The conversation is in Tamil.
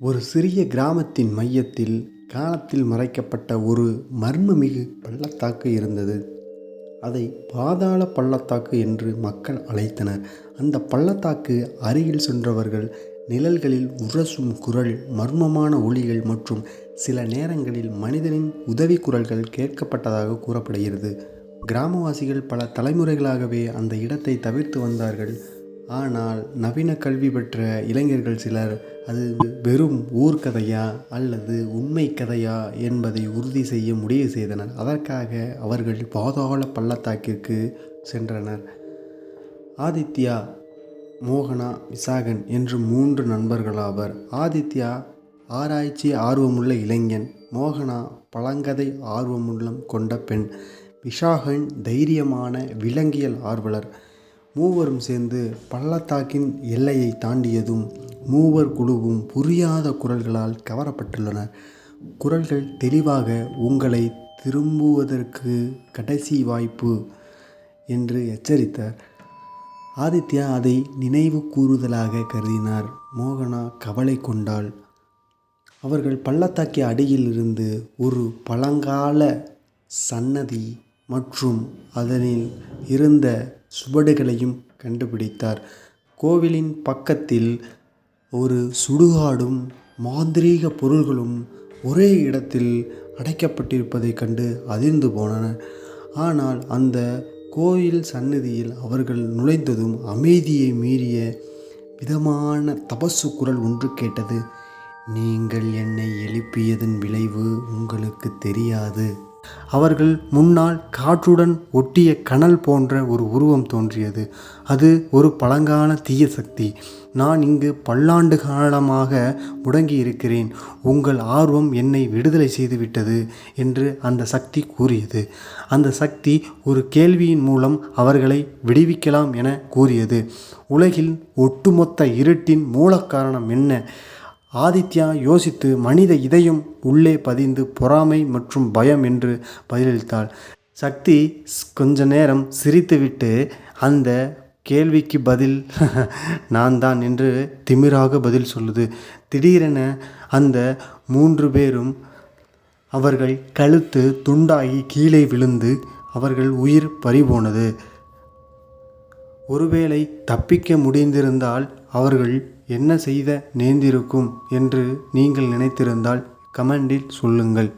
ஒரு சிறிய கிராமத்தின் மையத்தில் காலத்தில் மறைக்கப்பட்ட ஒரு மர்மமிகு பள்ளத்தாக்கு இருந்தது. அதை பாதாள பள்ளத்தாக்கு என்று மக்கள் அழைத்தனர். அந்த பள்ளத்தாக்கு அருகில் சென்றவர்கள் நிழல்களில் உரசும் குரல் மர்மமான ஒளிகள் மற்றும் சில நேரங்களில் மனிதனின் உதவி குரல்கள் கேட்கப்பட்டதாக கூறப்படுகிறது. கிராமவாசிகள் பல தலைமுறைகளாகவே அந்த இடத்தை தவிர்த்து வந்தார்கள். ஆனால் நவீன கல்வி பெற்ற இளைஞர்கள் சிலர் அது வெறும் ஊர்க்கதையா அல்லது உண்மை கதையா என்பதை உறுதி செய்ய முடிவு செய்தனர். அதற்காக அவர்கள் பாதாள பள்ளத்தாக்கிற்கு சென்றனர். ஆதித்யா மோகனா விசாகன் என்று மூன்று நண்பர்களாவர். ஆதித்யா ஆராய்ச்சி ஆர்வமுள்ள இளைஞன் மோகனா பழங்கதை ஆர்வமுள்ளம் கொண்ட பெண் விஷாகன் தைரியமான விலங்கியல் ஆர்வலர். மூவரும் சேர்ந்து பள்ளத்தாக்கின் எல்லையை தாண்டியதும் மூவர் குழுவும் புரியாத குரல்களால் கவரப்பட்டுள்ளனர் குரல்கள் தெளிவாக உங்களை திரும்புவதற்கு கடைசி வாய்ப்பு என்று எச்சரித்தார் ஆதித்யா அதை நினைவு கூறுதலாக கருதினார். மோகனா கவலை கொண்டாள். அவர்கள் பள்ளத்தாக்கி அடியில் இருந்து ஒரு பழங்கால சன்னதி மற்றும் அதனில் இருந்த சுவடுகளையும் கண்டுபிடித்தார். கோவிலின் பக்கத்தில் ஒரு சுடுகாடும் மாந்திரீக பொருள்களும் ஒரே இடத்தில் அடைக்கப்பட்டிருப்பதைக் கண்டு அதிர்ந்து போனன ஆனால் அந்த கோயில் சந்நிதியில் அவர்கள் நுழைந்ததும் அமைதியை மீறிய விதமான தபசு குரல் ஒன்று கேட்டது நீங்கள் என்னை எழுப்பியதன் விளைவு உங்களுக்கு தெரியாது. அவர்கள் முன்னால் காற்றுடன் ஒட்டிய கனல் போன்ற ஒரு உருவம் தோன்றியது. அது ஒரு பழங்கால தீய சக்தி. நான் இங்கு பல்லாண்டு காலமாக முடங்கி இருக்கிறேன் உங்கள் ஆர்வம் என்னை விடுதலை செய்துவிட்டது என்று அந்த சக்தி கூறியது. அந்த சக்தி ஒரு கேள்வியின் மூலம் அவர்களை விடுவிக்கலாம் என கூறியது. உலகில் ஒட்டுமொத்த இருட்டின் மூல காரணம் என்ன? ஆதித்யா யோசித்து மனித இதயம் உள்ளே பதிந்து பொறாமை மற்றும் பயம் என்று பதிலளித்தாள். சக்தி கொஞ்ச நேரம் சிரித்துவிட்டு அந்த கேள்விக்கு பதில் நான் தான் என்று திமிராக பதில் சொல்லுது. திடீரென அந்த மூன்று பேரும் அவர்கள் கழுத்து துண்டாகி கீழே விழுந்து அவர்கள் உயிர் பறிபோனது. ஒருவேளை தப்பிக்க முடிந்திருந்தால் அவர்கள் என்ன செய்த நேர்ந்திருக்கும் என்று நீங்கள் நினைத்திருந்தால் கமெண்டில் சொல்லுங்கள்.